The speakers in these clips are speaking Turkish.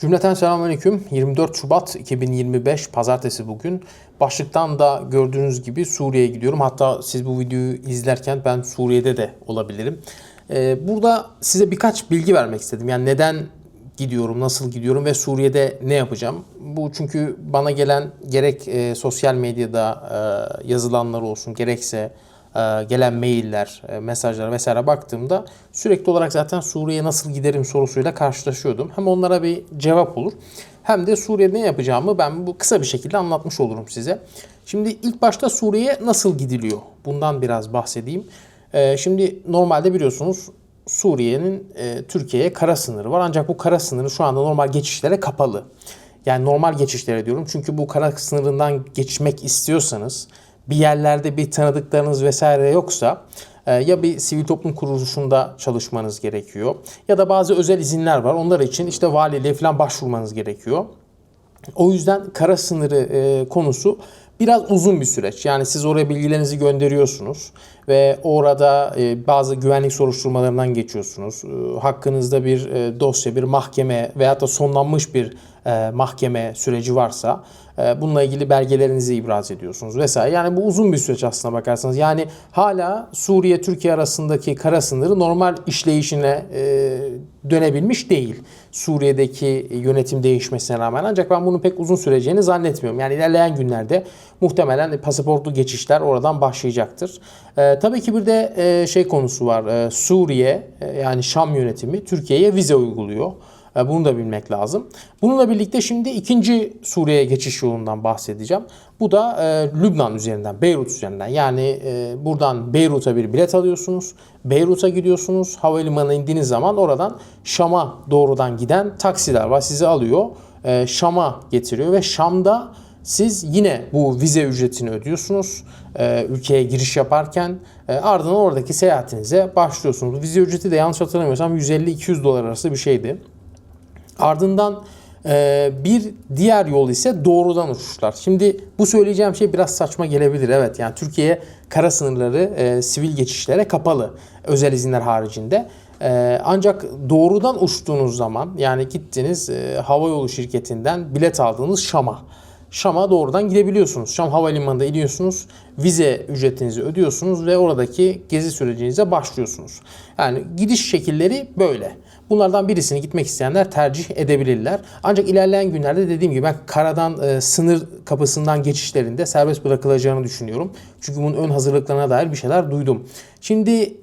Cümleten selamünaleyküm. 24 Şubat 2025 Pazartesi bugün. Başlıktan da gördüğünüz gibi Suriye'ye gidiyorum. Hatta siz bu videoyu izlerken ben Suriye'de de olabilirim. Ee, burada size birkaç bilgi vermek istedim. Yani neden gidiyorum, nasıl gidiyorum ve Suriye'de ne yapacağım? Bu çünkü bana gelen gerek e, sosyal medyada e, yazılanlar olsun gerekse gelen mailler, e, mesajlar vesaire baktığımda sürekli olarak zaten Suriye'ye nasıl giderim sorusuyla karşılaşıyordum. Hem onlara bir cevap olur hem de Suriye'de ne yapacağımı ben bu kısa bir şekilde anlatmış olurum size. Şimdi ilk başta Suriye'ye nasıl gidiliyor? Bundan biraz bahsedeyim. E, Şimdi normalde biliyorsunuz Suriye'nin e, Türkiye'ye kara sınırı var. Ancak bu kara sınırı şu anda normal geçişlere kapalı. Yani normal geçişlere diyorum. Çünkü bu kara sınırından geçmek istiyorsanız bir yerlerde bir tanıdıklarınız vesaire yoksa e, ya bir sivil toplum kuruluşunda çalışmanız gerekiyor ya da bazı özel izinler var. Onlar için işte valiliğe falan başvurmanız gerekiyor. O yüzden kara sınırı e, konusu biraz uzun bir süreç. Yani siz oraya bilgilerinizi gönderiyorsunuz ve orada e, bazı güvenlik soruşturmalarından geçiyorsunuz. E, hakkınızda bir e, dosya, bir mahkeme veyahut da sonlanmış bir mahkeme süreci varsa bununla ilgili belgelerinizi ibraz ediyorsunuz vesaire. Yani bu uzun bir süreç aslına bakarsanız. Yani hala Suriye Türkiye arasındaki kara sınırı normal işleyişine dönebilmiş değil. Suriye'deki yönetim değişmesine rağmen ancak ben bunun pek uzun süreceğini zannetmiyorum. Yani ilerleyen günlerde muhtemelen pasaportlu geçişler oradan başlayacaktır. E, tabii ki bir de e, şey konusu var. E, Suriye e, yani Şam yönetimi Türkiye'ye vize uyguluyor. E, Bunu da bilmek lazım. Bununla birlikte şimdi ikinci Suriye'ye geçiş yolundan bahsedeceğim. Bu da e, Lübnan üzerinden, Beyrut üzerinden. Yani e, buradan Beyrut'a bir bilet alıyorsunuz. Beyrut'a gidiyorsunuz. Havalimanına indiğiniz zaman oradan Şam'a doğrudan giden taksiler var. Sizi alıyor. e, Şam'a getiriyor ve Şam'da siz yine bu vize ücretini ödüyorsunuz. e, ülkeye giriş yaparken e, ardından oradaki seyahatinize başlıyorsunuz. Vize ücreti de yanlış hatırlamıyorsam 150-200 dolar arası bir şeydi. Ardından e, bir diğer yol ise doğrudan uçuşlar. Şimdi bu söyleyeceğim şey biraz saçma gelebilir. Evet yani Türkiye kara sınırları e, sivil geçişlere kapalı. Özel izinler haricinde. E, ancak doğrudan uçtuğunuz zaman yani gittiniz e, havayolu şirketinden bilet aldığınız Şam'a. Şam'a doğrudan gidebiliyorsunuz. Şam Havalimanı'nda iniyorsunuz, vize ücretinizi ödüyorsunuz ve oradaki gezi sürecinize başlıyorsunuz. Yani gidiş şekilleri böyle. Bunlardan birisini gitmek isteyenler tercih edebilirler. Ancak ilerleyen günlerde dediğim gibi ben karadan e, sınır kapısından geçişlerinde serbest bırakılacağını düşünüyorum. Çünkü bunun ön hazırlıklarına dair bir şeyler duydum. Şimdi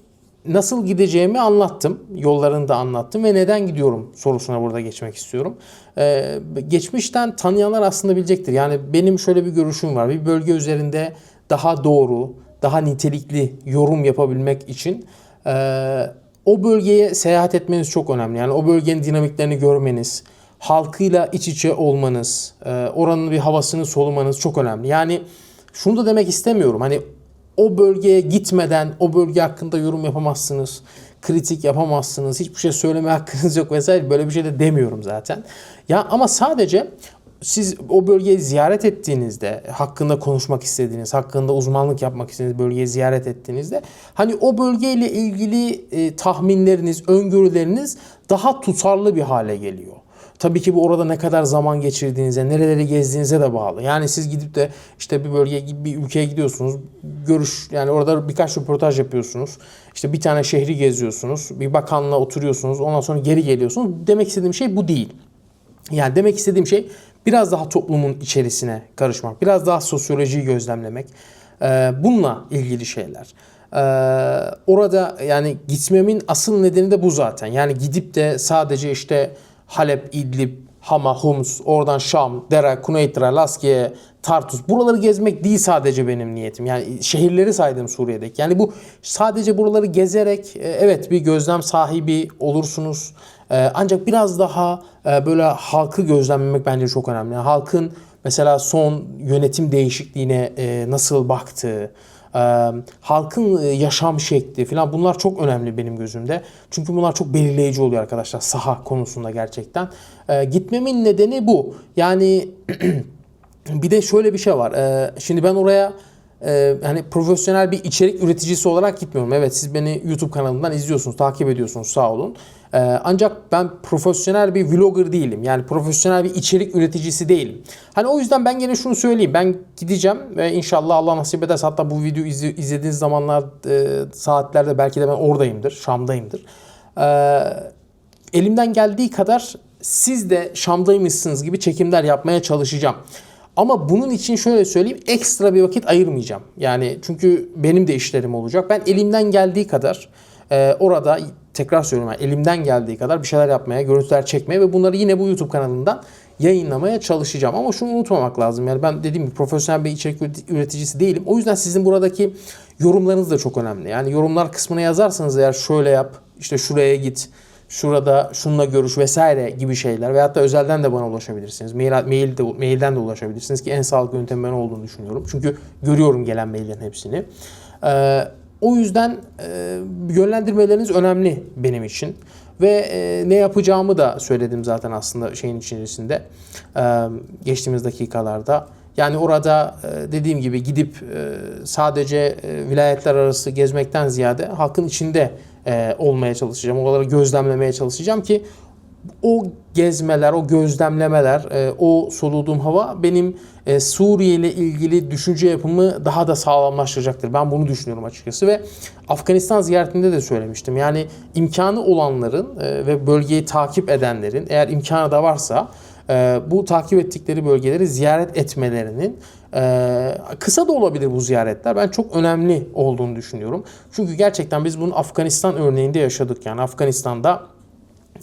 nasıl gideceğimi anlattım. Yollarını da anlattım ve neden gidiyorum sorusuna burada geçmek istiyorum. Ee, geçmişten tanıyanlar aslında bilecektir. Yani benim şöyle bir görüşüm var. Bir bölge üzerinde daha doğru, daha nitelikli yorum yapabilmek için e, o bölgeye seyahat etmeniz çok önemli. Yani o bölgenin dinamiklerini görmeniz, halkıyla iç içe olmanız, e, oranın bir havasını solumanız çok önemli. Yani şunu da demek istemiyorum. Hani o bölgeye gitmeden o bölge hakkında yorum yapamazsınız. Kritik yapamazsınız. Hiçbir şey söyleme hakkınız yok vesaire. Böyle bir şey de demiyorum zaten. Ya ama sadece siz o bölgeyi ziyaret ettiğinizde, hakkında konuşmak istediğiniz, hakkında uzmanlık yapmak istediğiniz bölgeyi ziyaret ettiğinizde hani o bölgeyle ilgili e, tahminleriniz, öngörüleriniz daha tutarlı bir hale geliyor. Tabii ki bu orada ne kadar zaman geçirdiğinize, nereleri gezdiğinize de bağlı. Yani siz gidip de işte bir bölgeye, bir ülkeye gidiyorsunuz. Görüş yani orada birkaç röportaj yapıyorsunuz. İşte bir tane şehri geziyorsunuz. Bir bakanla oturuyorsunuz. Ondan sonra geri geliyorsunuz. Demek istediğim şey bu değil. Yani demek istediğim şey biraz daha toplumun içerisine karışmak, biraz daha sosyolojiyi gözlemlemek. Ee, bununla ilgili şeyler. Ee, orada yani gitmemin asıl nedeni de bu zaten. Yani gidip de sadece işte Halep, İdlib, Hama, Homs, oradan Şam, Dera, Kuneytra, Laskiye, Tartus. Buraları gezmek değil sadece benim niyetim. Yani şehirleri saydım Suriye'deki. Yani bu sadece buraları gezerek e, evet bir gözlem sahibi olursunuz. E, Ancak biraz daha e, böyle halkı gözlemlemek bence çok önemli. Yani halkın mesela son yönetim değişikliğine nasıl baktığı, e, halkın yaşam şekli falan bunlar çok önemli benim gözümde. Çünkü bunlar çok belirleyici oluyor arkadaşlar saha konusunda gerçekten. E, gitmemin nedeni bu. Yani bir de şöyle bir şey var. E, şimdi ben oraya e, hani profesyonel bir içerik üreticisi olarak gitmiyorum. Evet siz beni YouTube kanalından izliyorsunuz, takip ediyorsunuz sağ olun. E, ancak ben profesyonel bir vlogger değilim. Yani profesyonel bir içerik üreticisi değilim. Hani o yüzden ben gene şunu söyleyeyim. Ben gideceğim ve inşallah Allah nasip ederse hatta bu videoyu izle- izlediğiniz zamanlar e, saatlerde belki de ben oradayımdır, Şam'dayımdır. E, elimden geldiği kadar siz de Şam'daymışsınız gibi çekimler yapmaya çalışacağım. Ama bunun için şöyle söyleyeyim ekstra bir vakit ayırmayacağım. Yani çünkü benim de işlerim olacak. Ben elimden geldiği kadar e, orada tekrar söylüyorum yani elimden geldiği kadar bir şeyler yapmaya, görüntüler çekmeye ve bunları yine bu YouTube kanalından yayınlamaya çalışacağım. Ama şunu unutmamak lazım. Yani ben dediğim gibi profesyonel bir içerik üreti- üreticisi değilim. O yüzden sizin buradaki yorumlarınız da çok önemli. Yani yorumlar kısmına yazarsanız eğer şöyle yap, işte şuraya git, şurada şununla görüş vesaire gibi şeyler veyahut da özelden de bana ulaşabilirsiniz. Mail, mail de, mailden de ulaşabilirsiniz ki en sağlıklı yöntem ben olduğunu düşünüyorum. Çünkü görüyorum gelen maillerin hepsini. Ee, o yüzden e, yönlendirmeleriniz önemli benim için. Ve e, ne yapacağımı da söyledim zaten aslında şeyin içerisinde. Ee, geçtiğimiz dakikalarda. Yani orada e, dediğim gibi gidip e, sadece e, vilayetler arası gezmekten ziyade halkın içinde e, olmaya çalışacağım. Oraları gözlemlemeye çalışacağım ki o gezmeler, o gözlemlemeler, e, o soluduğum hava benim e, Suriye ile ilgili düşünce yapımı daha da sağlamlaştıracaktır. Ben bunu düşünüyorum açıkçası ve Afganistan ziyaretinde de söylemiştim. Yani imkanı olanların e, ve bölgeyi takip edenlerin eğer imkanı da varsa e, bu takip ettikleri bölgeleri ziyaret etmelerinin e, kısa da olabilir bu ziyaretler. Ben çok önemli olduğunu düşünüyorum. Çünkü gerçekten biz bunu Afganistan örneğinde yaşadık. Yani Afganistan'da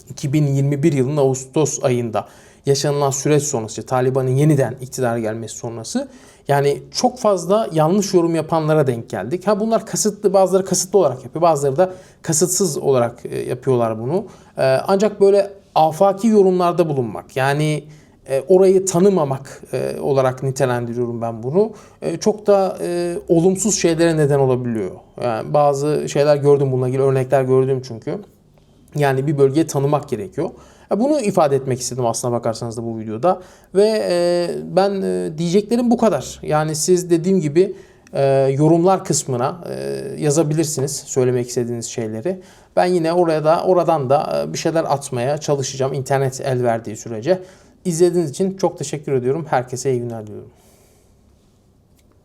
2021 yılının Ağustos ayında yaşanılan süreç sonrası, Taliban'ın yeniden iktidara gelmesi sonrası yani çok fazla yanlış yorum yapanlara denk geldik. Ha bunlar kasıtlı, bazıları kasıtlı olarak yapıyor, bazıları da kasıtsız olarak e, yapıyorlar bunu. E, ancak böyle afaki yorumlarda bulunmak, yani e, orayı tanımamak e, olarak nitelendiriyorum ben bunu. E, çok da e, olumsuz şeylere neden olabiliyor. Yani bazı şeyler gördüm bununla ilgili örnekler gördüm çünkü. Yani bir bölgeyi tanımak gerekiyor. Ya Bunu ifade etmek istedim aslına bakarsanız da bu videoda. Ve e, ben e, diyeceklerim bu kadar. Yani siz dediğim gibi e, yorumlar kısmına e, yazabilirsiniz söylemek istediğiniz şeyleri. Ben yine oraya da oradan da e, bir şeyler atmaya çalışacağım internet el verdiği sürece. İzlediğiniz için çok teşekkür ediyorum. Herkese iyi günler diliyorum.